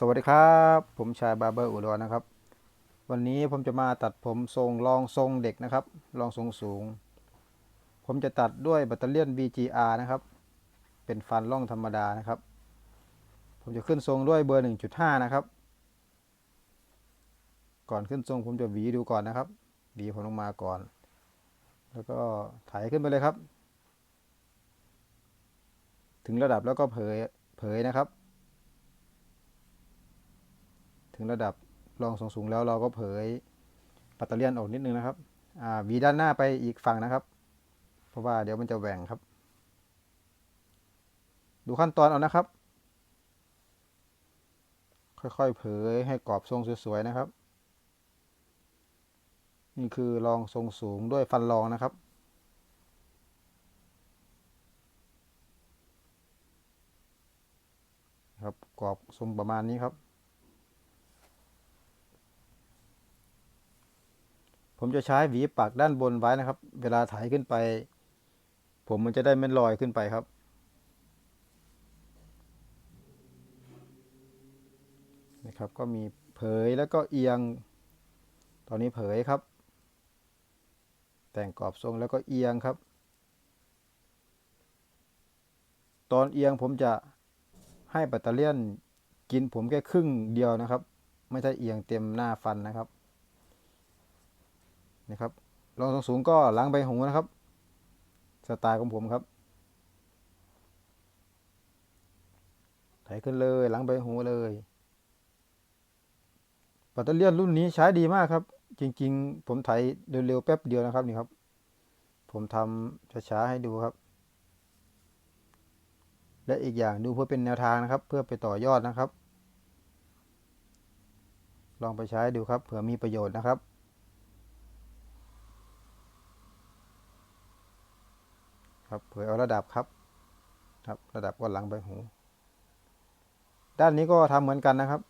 สวัสดีครับ ผมชายบาร์เบอร์อุดรนะครับ วันนี้ผมจะมาตัดผมทรงรองทรงเด็กนะครับรองทรงสูง ผมจะตัดด้วยแบตเตอรี่ยน BGR นะครับ เป็นฟันร่องธรรมดานะครับ ผมจะขึ้นทรงด้วยเบอร์ 1.5 นะครับ ก่อนขึ้นทรงผมจะหวีดูก่อนนะครับหวีผมลงมาก่อน แล้วก็ไถขึ้นไปเลยครับ ถึงระดับแล้วก็เผยเผยนะครับ ถึงระดับรองสูงสูงแล้วเราก็เผยปัตเตอร์เลียนออกนิดนึงนะครับอ่าวีด้านหน้าไปอีกฝั่งนะครับ เพราะว่าเดี๋ยวมันจะแหว่งครับ ดูขั้นตอนเอานะครับ ค่อยๆเผยให้กรอบทรงสวยๆนะครับ นี่คือรองทรงสูงด้วยฟันรองนะครับครับกรอบทรงประมาณนี้ครับ ผมจะใช้หวีปักด้านบนไว้นะครับ เวลาถ่ายขึ้นไป ผมมันจะได้ไม่ลอยขึ้นไปครับ นะครับ ก็มีเผยแล้วก็เอียง ตอนนี้เผยครับ แต่งกรอบทรงแล้วก็เอียงครับ ตอนเอียงผมจะให้แบตเตอรี่ยนกินผมแค่ครึ่งเดียวนะครับ ไม่ใช่เอียงเต็มหน้าฟันนะครับ นะครับรองสูงก็ล้างใบหูนะครับ สไตล์ของผมครับไถขึ้นเลยล้างใบหูเลยปัตเตอร์เลียนรุ่นนี้ใช้ดีมากครับ จริง ๆ ผมไถเร็วๆแป๊บเดียวนะครับนี่ครับ ผมทำช้าๆให้ดูครับ และอีกอย่างดูเพื่อเป็นแนวทางนะครับ เพื่อไปต่อยอดนะครับ ลองไปใช้ดูครับเผื่อมีประโยชน์นะครับ ครับเผยเอาระดับครับ ครับระดับก้นหลังใบหู ด้านนี้ก็ทำเหมือนกันนะครับ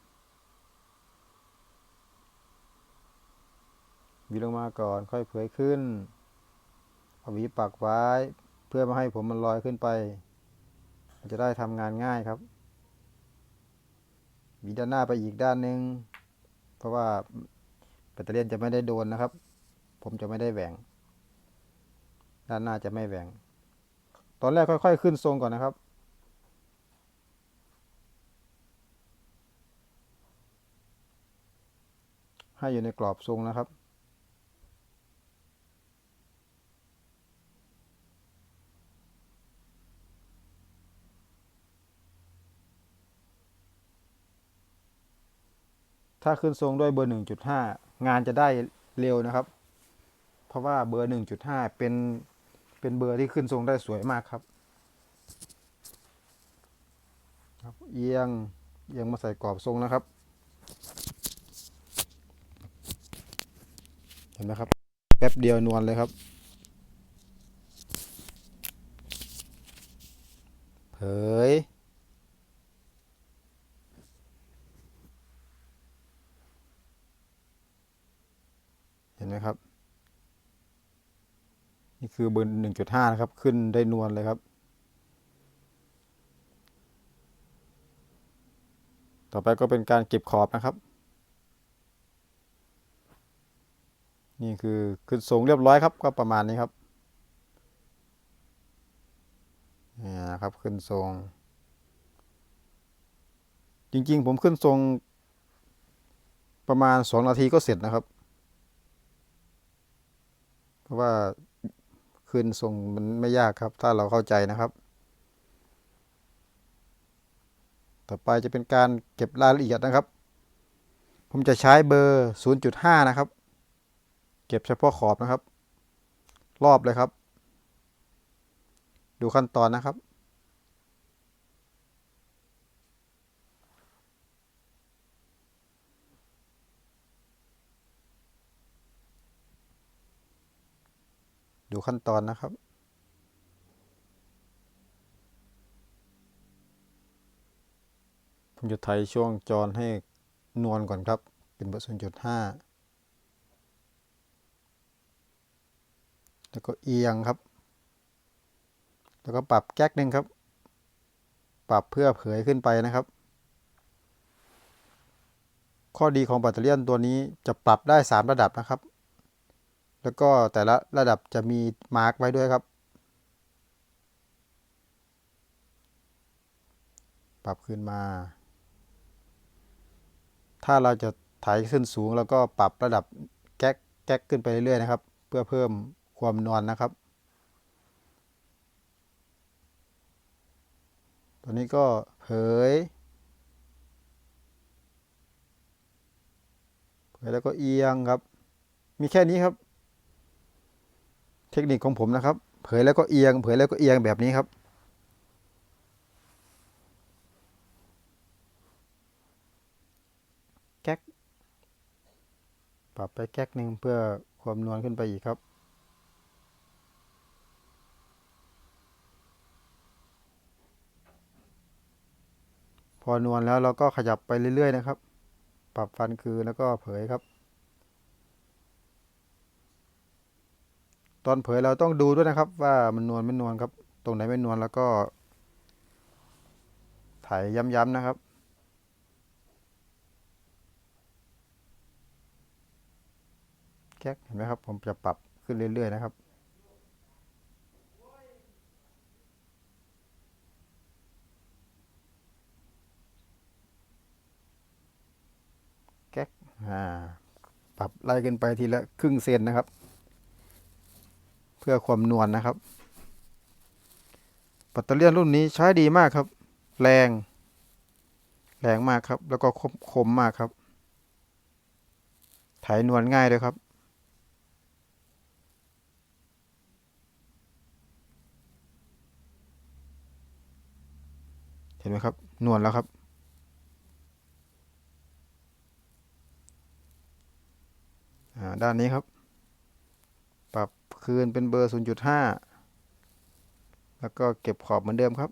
หวีลงมาก่อนค่อยเผยขึ้นเอาหวีปักไว้เพื่อไม่ให้ผมมันลอยขึ้นไปมันจะได้ทำงานง่ายครับหวีด้านหน้าไปอีกด้านหนึ่งเพราะว่าแบตเตอรี่จะไม่ได้โดนนะครับ ผมจะไม่ได้แหว่ง ด้านหน้าจะไม่แหว่ง ตอนแรกค่อย ๆ ขึ้นทรงก่อนนะครับ ให้อยู่ในกรอบทรงนะครับถ้าขึ้นทรงด้วยเบอร์ 1.5 งานจะได้เร็วนะครับ เพราะว่าเบอร์ 1.5 เป็น เป็นเบอร์ที่ขึ้นทรงได้สวยมากครับครับเอียงเอียงมาใส่กรอบทรงนะครับ เห็นไหมครับ แป๊บเดียวนวลเลยครับเผยเห็นไหมครับ นี่คือเบอร์หนึ่งจุดห้านะครับ ขึ้นได้นวลเลยครับ ต่อไปก็เป็นการเก็บขอบนะครับ นี่คือขึ้นทรงเรียบร้อยครับ ก็ประมาณนี้ครับนี่นะครับขึ้นทรง จริงๆ ผมขึ้นทรงประมาณสองนาทีก็เสร็จนะครับ เพราะว่า คืนส่งมันไม่ยากครับ ถ้าเราเข้าใจนะครับ ต่อไปจะเป็นการเก็บรายละเอียดนะครับ ผมจะใช้เบอร์ 0.5 นะครับ เก็บเฉพาะขอบนะครับ รอบเลยครับ ดูขั้นตอนนะครับ ดูขั้นตอนนะครับ ผมจะไทยช่วงจรให้นวลก่อนครับ เป็นเบอร์0.5แล้วก็เอียงครับ แล้วก็ปรับแก๊กหนึ่งครับ ปรับเพื่อเผยขึ้นไปนะครับ ข้อดีของแบตเตอรี่ตัวนี้จะปรับได้ 3 ระดับนะครับ แล้วก็แต่ละระดับจะมีมาร์กไว้ด้วยครับ ปรับขึ้นมา ถ้าเราจะถ่ายขึ้นสูงแล้วก็ปรับระดับแก๊กแก๊กขึ้นไปเรื่อยๆนะครับ เพื่อเพิ่มความนวลนนะครับ ตัวนี้ก็เผย เผยแล้วก็เอียงครับ มีแค่นี้ครับ ทคนิคของผมนะครับ เผยแล้วก็เอียง เผยแล้วก็เอียงแบบนี้ครับ แก๊ก ปรับไปแก๊กหนึ่งเพื่อความนวลขึ้นไปอีกครับพอนวลแล้วเราก็ขยับไปเรื่อยๆนะครับ ปรับฟันคือแล้วก็เผยครับ ตอนเผยเราต้องดูด้วยนะครับ ว่ามันนวลไม่นวลครับ ตรงไหนไม่นวลแล้วก็ ถ่ายย้ำๆนะครับแก๊กเห็นไหมครับ ผมจะปรับขึ้นเรื่อย ๆ นะครับแก๊กอ่าปรับไล่กันไปทีละครึ่งเซนนะครับ พื่อความนวลนนะครับแบตเตอรี่ยนรุ่นนี้ใช้ดีมากครับ แรง แรงมากครับ แล้วก็คมคมมากครับ ถ่ายนวลง่ายด้วยครับเห็นไหมครับ นวลแล้วครับอ่าด้านนี้ครับ ปรับคืนเป็นเบอร์ 0.5 แล้วก็เก็บขอบเหมือนเดิมครับ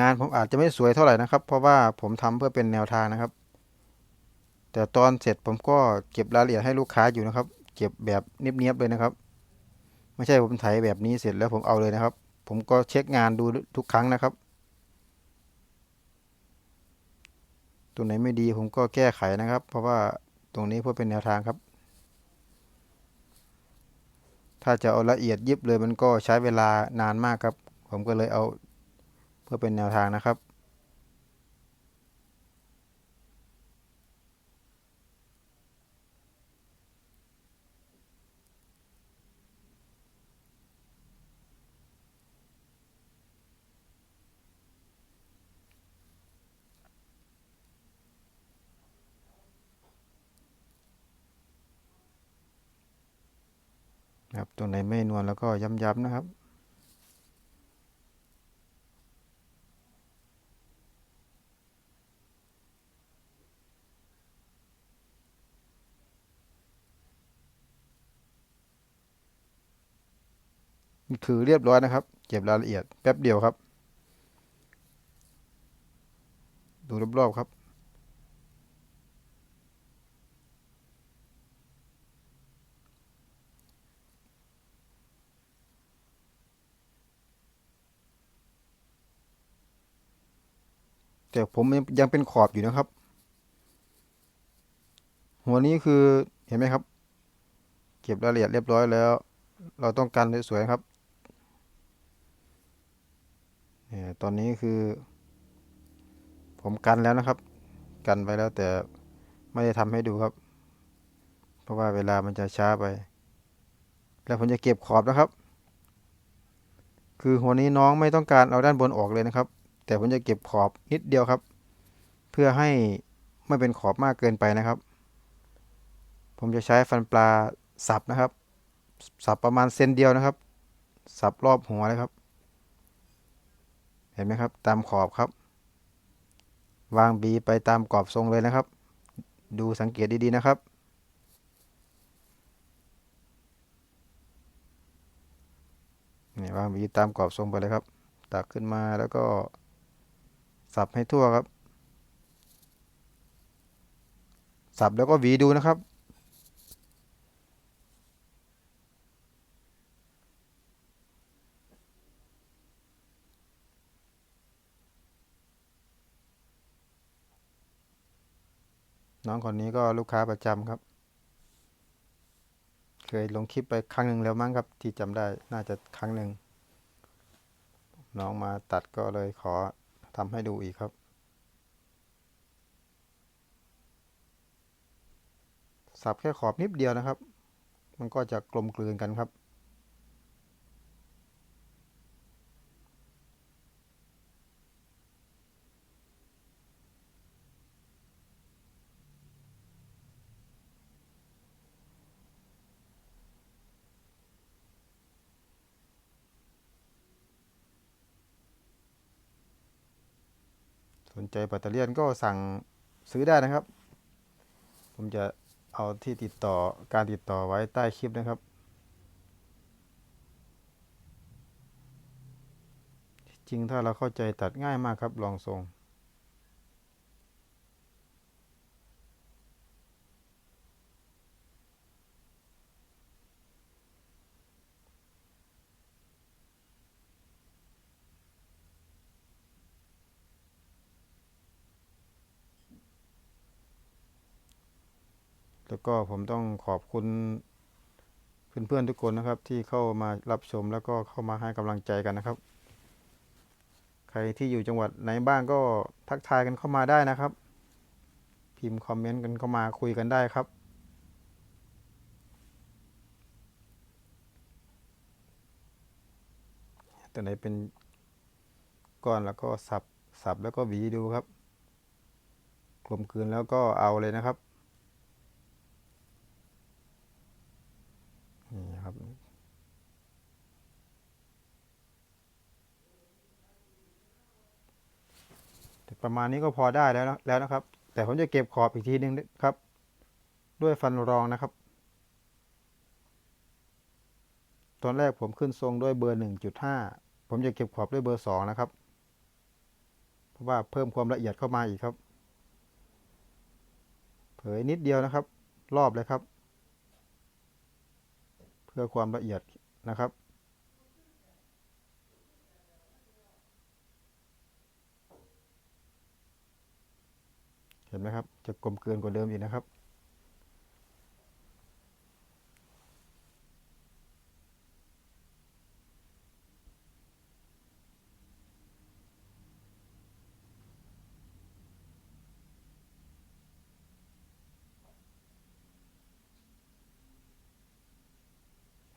งานผมอาจจะไม่สวยเท่าไหร่นะครับ เพราะว่าผมทำเพื่อเป็นแนวทางนะครับ แต่ตอนเสร็จผมก็เก็บรายละเอียดให้ลูกค้าอยู่นะครับ เก็บแบบเนียบๆเลยนะครับ ไม่ใช่ผมถ่ายแบบนี้เสร็จแล้วผมเอาเลยนะครับ ผมก็เช็คงานดูทุกครั้งนะครับตรงไหนไม่ดีผมก็แก้ไขนะครับ เพราะว่า ตรงนี้เพื่อเป็นแนวทางครับ ถ้าจะเอาละเอียดยิบเลยมันก็ใช้เวลานานมากครับ ผมก็เลยเอาเพื่อเป็นแนวทางนะครับ ครับ ตรงไหนไม่นวลแล้วก็ย้ำๆนะครับ คือเรียบร้อยนะครับ เก็บรายละเอียดแป๊บเดียวครับ ดูรอบๆครับ แต่ผมยังเป็นขอบอยู่นะครับ หัวนี้คือเห็นไหมครับ เก็บรายละเอียดเรียบร้อยแล้ว เราต้องการสวยๆครับเนี่ยตอนนี้คือ ผมกันแล้วนะครับ กันไว้แล้วแต่ไม่ได้ทำให้ดูครับ เพราะว่าเวลามันจะช้าไป แล้วผมจะเก็บขอบนะครับ คือหัวนี้น้องไม่ต้องการเอาด้านบนออกเลยนะครับ แต่ผมจะเก็บขอบนิดเดียวครับ เพื่อให้ไม่เป็นขอบมากเกินไปนะครับ ผมจะใช้ฟันปลาสับนะครับ สับประมาณเซนเดียวนะครับ สับรอบหัวเลยครับ เห็นไหมครับ ตามขอบครับ วางบีไปตามกรอบทรงเลยนะครับ ดูสังเกตดีๆนะครับนี่วางบีตามกรอบทรงไปเลยครับ ตักขึ้นมาแล้วก็ สับให้ทั่วครับ สับแล้วก็หวีดูนะครับ น้องคนนี้ก็ลูกค้าประจำครับ เคยลงคลิปไปครั้งหนึ่งแล้วมั้งครับ ที่จำได้น่าจะครั้งหนึ่งน้องมาตัดก็เลยขอ ทำให้ดูอีกครับ สับแค่ขอบนิดเดียวนะครับ มันก็จะกลมกลืนกันครับ ใจปัตเตอร์เลียนก็สั่งซื้อได้นะครับ ผมจะเอาที่ติดต่อการติดต่อไว้ใต้คลิปนะครับ จริงถ้าเราเข้าใจตัดง่ายมากครับลองทรง แล้วก็ผมต้องขอบคุณเพื่อนๆทุกคนนะครับ ที่เข้ามารับชมแล้วก็เข้ามาให้กำลังใจกันนะครับ ใครที่อยู่จังหวัดไหนบ้างก็ทักทายกันเข้ามาได้นะครับ พิมพ์คอมเมนต์กันเข้ามาคุยกันได้ครับตัวไหนเป็นก้อนแล้วก็สับสับแล้วก็หวีดูครับกลมกลืนแล้วก็เอาเลยนะครับ นี่ครับ แต่ ประมาณนี้ก็พอได้แล้วนะแล้วนะครับ แต่ผมจะเก็บขอบอีกทีนึงครับ ด้วยฟันรองนะครับ ตอนแรกผมขึ้นทรงด้วยเบอร์ 1.5 ผมจะเก็บขอบด้วยเบอร์ 2 นะครับ เพราะว่าเพิ่มความละเอียดเข้ามาอีกครับ เผยนิดเดียวนะครับ รอบเลยครับ เพื่อความละเอียดนะครับ ห็นไหมครับ จะกลมเกินกว่าเดิมอีกนะครับ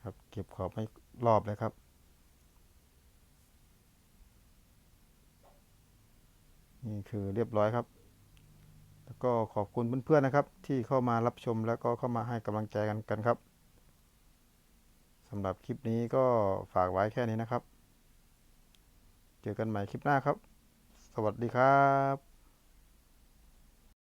ครับ เก็บขอบให้รอบเลยครับนี่คือเรียบร้อยครับ ก็ขอบคุณเพื่อนๆนะครับ ที่เข้ามารับชมแล้วก็เข้ามาให้กำลังใจกันกันครับสำหรับคลิปนี้ก็ฝากไว้แค่นี้นะครับ เจอกันใหม่คลิปหน้าครับ สวัสดีครับ